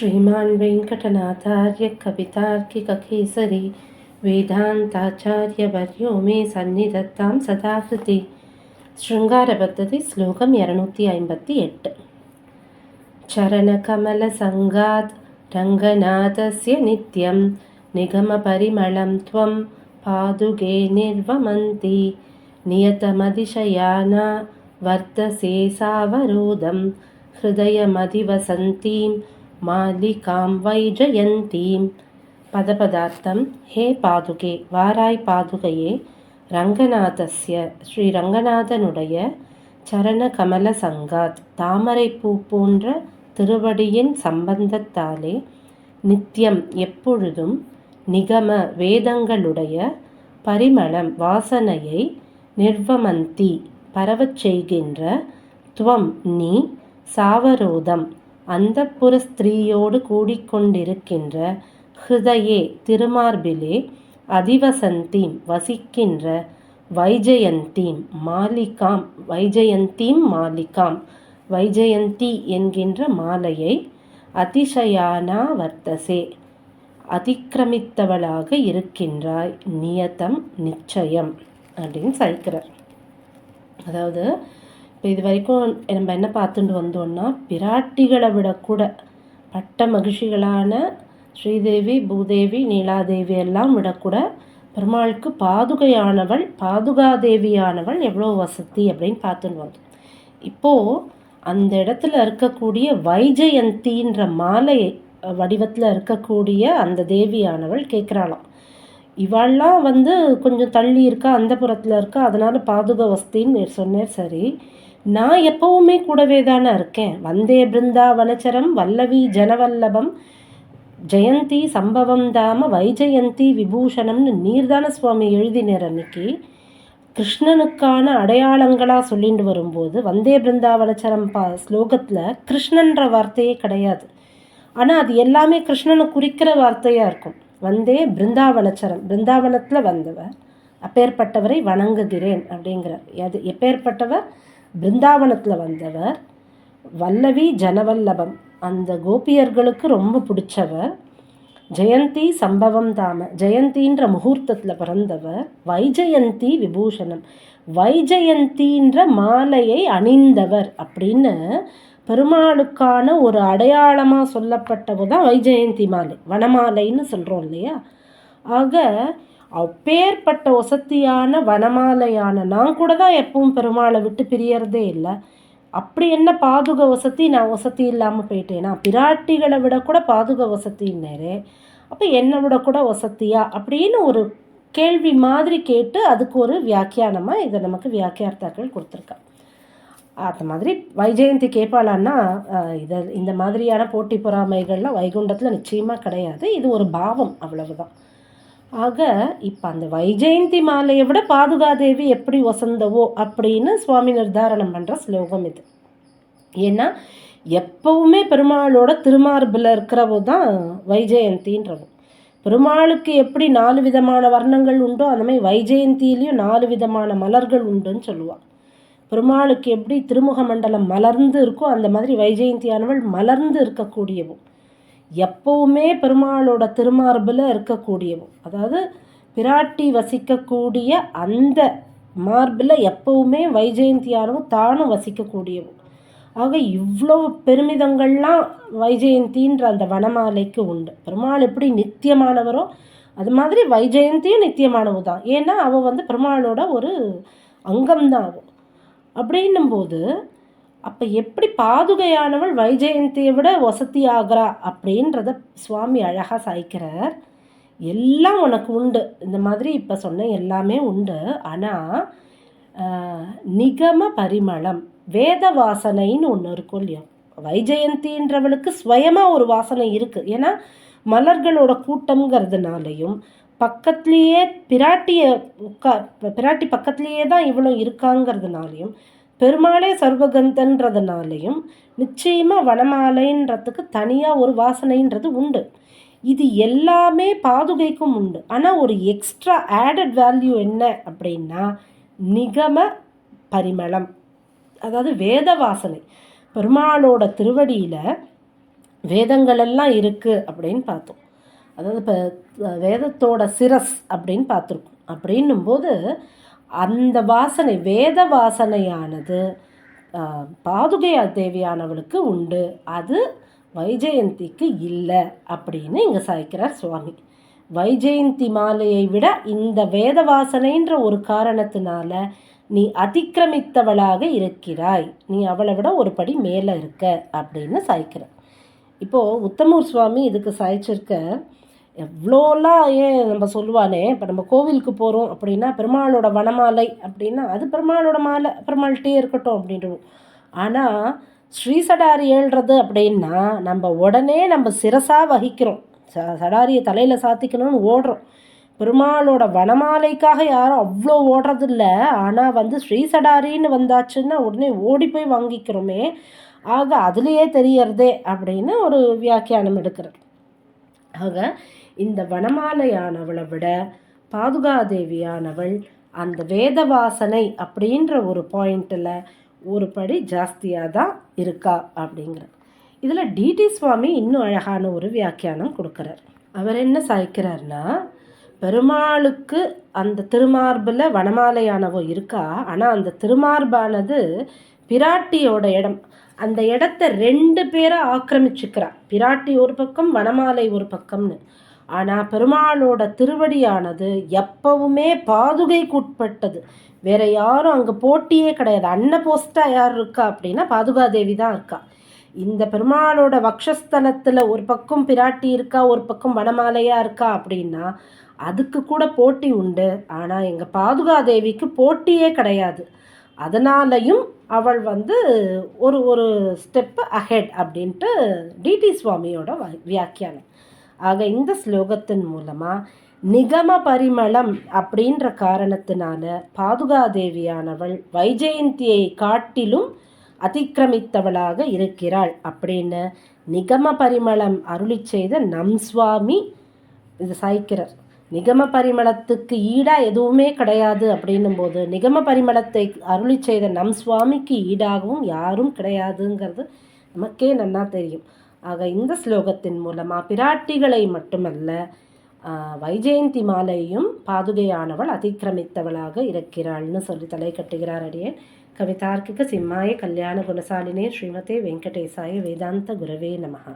श्रीमान् वेङ्कटनाथार्यकवितार्किककेसरी वेदान्ताचार्यवर्यो मे सन्निधत्तां सदाकृति शृङ्गारपद्धति श्लोकम् श्लोकं एरनूति एट् चरणकमलसङ्गात् रङ्गनाथस्य नित्यं निगमपरिमलं त्वं पादुगे निर्वमन्ति। नियतमतिशयाना वर्तसे नियतमधिशयानावर्तसेसावरोदं हृदयमधिवसन्तीं मालिकां वैजयन्तीं பதபதார்த்தம் ஹே பாதுகே வாராய் பாதுகையே ரங்கநாதஸ்ய ஸ்ரீ ரங்கநாதனுடைய சரண கமல சங்காத் தாமரை பூ போன்ற திருவடியின் சம்பந்தத்தாலே நித்தியம் எப்பொழுதும் நிகம வேதங்களுடைய பரிமளம் வாசனையை நிர்வமந்தி பரவச் செய்கின்ற துவம் நீ சாவரோதம் அந்த புற ஸ்திரீயோடு கூடிக்கொண்டிருக்கின்ற ஹிருதயே திருமார்பிலே அதிவசந்தீம் வசிக்கின்ற வைஜயந்தீம் மாலிகாம் வைஜயந்தீம் மாலிகாம் வைஜயந்தி என்கின்ற மாலையை அதிசயானா வர்த்தசே அதிக்கிரமித்தவளாக இருக்கின்றாய் நியதம் நிச்சயம் அப்படின்னு சைக்கிறார் அதாவது இப்போ இது வரைக்கும் நம்ம என்ன பார்த்துட்டு வந்தோம்னா பிராட்டிகளை விடக்கூட பட்ட மகிழ்ச்சிகளான ஸ்ரீதேவி பூதேவி நீலாதேவி எல்லாம் விடக்கூட பெருமாளுக்கு பாதுகையானவள் பாதுகாதேவியானவள் எவ்வளோ வசதி அப்படின்னு பார்த்துன்னு வந்தோம். இப்போது அந்த இடத்துல இருக்கக்கூடிய வைஜயந்தின்ற மாலை வடிவத்தில் இருக்கக்கூடிய அந்த தேவியானவள் கேட்குறாளாம் இவாள்லாம் வந்து கொஞ்சம் தள்ளி இருக்கா அந்த புறத்தில் இருக்கா அதனால் பாதுக வசதின்னு சொன்னேன். சரி நான் எப்பவுமே கூடவே தானே இருக்கேன். வந்தே பிருந்தாவனச்சரம் வல்லவி ஜனவல்லபம். ஜெயந்தி சம்பவம் தாம வைஜெயந்தி விபூஷணம்னு நீர்தான சுவாமி எழுதினர் அன்னைக்கு. கிருஷ்ணனுக்கான அடையாளங்களாக சொல்லிட்டு வரும்போது வந்தே பிருந்தாவனச்சரம் பா ஸ்லோகத்தில் கிருஷ்ணன்ற வார்த்தையே கிடையாது. ஆனால் அது எல்லாமே கிருஷ்ணனை குறிக்கிற வார்த்தையாக இருக்கும். வந்தே பிருந்தாவனச்சரம் பிருந்தாவனத்தில் வந்தவர் அப்பேற்பட்டவரை வணங்குகிறேன் அப்படிங்கிறார். அது எப்பேற்பட்டவர்? பிருந்தாவனத்தில் வந்தவர் வல்லவி ஜனவல்லபம். அந்த கோபியர்களுக்கு ரொம்ப பிடிச்சவர். ஜெயந்தி சம்பவம் தாம ஜெயந்தின்ற முகூர்த்தத்தில் பிறந்தவர். வைஜெயந்தி விபூஷணம். வைஜெயந்தின்ற மாலையை அணிந்தவர் அப்படின்னு பெருமாளுக்கான ஒரு அடையாளமாக சொல்லப்பட்டவு தான் வைஜெயந்தி மாலை வனமாலைன்னு சொல்கிறோம் இல்லையா? ஆக அப்பேற்பட்ட ஒசத்தியான வனமாலையான நான் கூட தான் எப்பவும் பெருமாளை விட்டு பிரியறதே இல்லை. அப்படி என்ன பாதுக வசதி? நான் வசதி இல்லாமல் போயிட்டேனா? பிராட்டிகளை விட கூட பாதுக வசதின்னேரே அப்போ என்னை விட கூட வசதியா? அப்படின்னு ஒரு கேள்வி மாதிரி கேட்டு அதுக்கு ஒரு வியாக்கியானமாக இதை நமக்கு வியாக்கியார்த்தாக்கள் கொடுத்துருக்கா. அந்த மாதிரி வைஜெயந்தி கேட்பாளான்னா இதை இந்த மாதிரியான போட்டி பொறாமைகள்லாம் வைகுண்டத்தில் நிச்சயமாக கிடையாது. இது ஒரு பாவம் அவ்வளவுதான். ஆக இப்போ அந்த வைஜெயந்தி மாலையை விட பாதுகாதேவி எப்படி வசந்தவோ அப்படின்னு சுவாமி நிர்தாரணம் பண்ணுற ஸ்லோகம் இது. ஏன்னா எப்பவுமே பெருமாளோட திருமார்பில் இருக்கிறவோ தான் வைஜெயந்தின்றவோ. பெருமாளுக்கு எப்படி நாலு விதமான வர்ணங்கள் உண்டோ அந்த மாதிரி வைஜெயந்திலையும் நாலு விதமான மலர்கள் உண்டுன்னு சொல்லுவாள் பெருமாளுக்கு எப்படி திருமுக மண்டலம் மலர்ந்து இருக்கோ அந்த மாதிரி வைஜெயந்தியானவள் மலர்ந்து இருக்கக்கூடியவும் எப்பவுமே பெருமாளோட திருமார்பில் இருக்கக்கூடியவும். அதாவது பிராட்டி வசிக்கக்கூடிய அந்த மார்பில் எப்பவுமே வைஜெயந்தியானவும் தானும் வசிக்கக்கூடியவும். ஆக இவ்வளோ பெருமிதங்கள்லாம் வைஜெயந்தின்ற அந்த வனமாலைக்கு உண்டு. பெருமாள் எப்படி நித்தியமானவரோ அது மாதிரி வைஜெயந்தியும் நித்தியமானவு தான். ஏன்னா அவள் வந்து பெருமாளோட ஒரு அங்கம்தான் அவள் அப்படின்னும்போது அப்போ எப்படி பாதுகையானவள் வைஜெயந்தியை விட வசதி ஆகிறா அப்படின்றத சுவாமி அழகாக சாய்க்கிறார். எல்லாம் உனக்கு உண்டு. இந்த மாதிரி இப்போ சொன்ன எல்லாமே உண்டு. ஆனால் நிகம பரிமளம் வேத வாசனைன்னு ஒன்று இருக்கும் இல்லையா? வைஜெயந்தின்றவளுக்கு ஸ்வயமாக ஒரு வாசனை இருக்குது ஏன்னா மலர்களோட கூட்டம்ங்கிறதுனாலையும் பக்கத்துலேயே பிராட்டியை உட்கா பிராட்டி பக்கத்துலேயே தான் இவ்வளோ இருக்காங்கிறதுனாலையும் பெருமாளே சர்வகந்தன்றதுனாலையும் நிச்சயமாக வனமாலைன்றதுக்கு தனியாக ஒரு வாசனைன்றது உண்டு. இது எல்லாமே பாதுகைக்கும் உண்டு. ஆனால் ஒரு எக்ஸ்ட்ரா ஆடட் வேல்யூ என்ன அப்படின்னா நிகம பரிமளம். அதாவது வேத வாசனை. பெருமாளோட திருவடியில் வேதங்கள் எல்லாம் இருக்குது அப்படின்னு பார்த்தோம். அதாவது இப்போ வேதத்தோட சிரஸ் அப்படின்னு பார்த்துருக்கோம். அப்படின்னும்போது அந்த வாசனை வேத வாசனையானது பாதுகை தேவியானவளுக்கு உண்டு. அது வைஜெயந்திக்கு இல்லை அப்படின்னு இங்கே சாய்க்கிறார் சுவாமி. வைஜெயந்தி மாலையை விட இந்த வேத வாசனைன்ற ஒரு காரணத்தினால நீ அதிக்கிரமித்தவளாக இருக்கிறாய். நீ அவளை விட ஒரு படி மேலே இருக்க அப்படின்னு சாய்க்கிற இப்போது உத்தமூர் சுவாமி இதுக்கு சாய்ச்சிருக்க எவ்வளோலாம் ஏன் நம்ம சொல்லுவானே இப்போ நம்ம கோவிலுக்கு போகிறோம் அப்படின்னா பெருமாளோட வனமாலை அப்படின்னா அது பெருமாளோட மாலை பெருமாள்கிட்டே இருக்கட்டும் அப்படின்றோம் ஆனால் ஸ்ரீசடாரி ஏழுறது அப்படின்னா நம்ம உடனே நம்ம சிரசாக வகிக்கிறோம். ச சடாரியை தலையில் சாத்திக்கணும்னு ஓடுறோம். பெருமாளோட வனமாலைக்காக யாரும் அவ்வளோ ஓடுறதில்ல. ஆனால் வந்து ஸ்ரீசடாரின்னு வந்தாச்சுன்னா உடனே ஓடி போய் வாங்கிக்கிறோமே. ஆக அதுலேயே தெரியறதே அப்படின்னு ஒரு வியாக்கியானம் எடுக்கிறார். ஆக இந்த வனமாலையானவளை விட பாதுகாதேவியானவள் அந்த வேத வாசனை அப்படின்ற ஒரு பாயிண்டில் ஒரு படி ஜாஸ்தியாக தான் இருக்கா அப்படிங்கிற. இதில் டிடி சுவாமி இன்னும் அழகான ஒரு வியாக்கியானம் கொடுக்குறார். அவர் என்ன சாய்க்கிறார்னா பெருமாளுக்கு அந்த திருமார்பில் வனமாலையானவோ இருக்கா? ஆனால் அந்த திருமார்பானது பிராட்டியோட இடம். அந்த இடத்த ரெண்டு பேரை ஆக்கிரமிச்சுக்கிறா. பிராட்டி ஒரு பக்கம் வனமாலை ஒரு பக்கம்னு. ஆனால் பெருமாளோட திருவடியானது எப்பவுமே பாதுகைக்குட்பட்டது. வேற யாரும் அங்கே போட்டியே கிடையாது. அன்ன போஸ்ட்டாக யார் இருக்கா அப்படின்னா பாதுகாதேவி தான் இருக்கா. இந்த பெருமாளோட வக்ஷஸ்தலத்தில் ஒரு பக்கம் பிராட்டி இருக்கா ஒரு பக்கம் வனமாலையாக இருக்கா அப்படின்னா அதுக்கு கூட போட்டி உண்டு. ஆனால் எங்கள் பாதுகாதேவிக்கு போட்டியே கிடையாது. அதனாலையும் அவள் வந்து ஒரு ஒரு ஸ்டெப்பு அஹெட் அப்படின்ட்டு டிடி சுவாமியோட வியாக்கியானம். ஆக இந்த ஸ்லோகத்தின் மூலமாக நிகம பரிமளம் அப்படின்ற காரணத்தினால பாதுகாதேவியானவள் வைஜெயந்தியை காட்டிலும் அதிக்கிரமித்தவளாக இருக்கிறாள் அப்படின்னு நிகம பரிமளம் அருளி செய்த நம் சுவாமி இது சாய்க்கிறார். நிகம பரிமளத்துக்கு ஈடாக எதுவுமே கிடையாது அப்படின்னும் போது நிகம பரிமளத்தை அருளி செய்த நம் சுவாமிக்கு ஈடாகவும் யாரும் கிடையாதுங்கிறது நமக்கே நன்னா தெரியும். ஆக இந்த ஸ்லோகத்தின் மூலமாக பிராட்டிகளை மட்டுமல்ல வைஜெயந்தி மாலையும் பாதுகையானவள் அதிக்கிரமித்தவளாக இருக்கிறாள்னு சொல்லி தலை கட்டுகிறார் அடியேன். கவிதார்க்கிக சிம்மாய கல்யாண குணசாலினே ஸ்ரீமதே வெங்கடேசாய வேதாந்த குரவே நமகா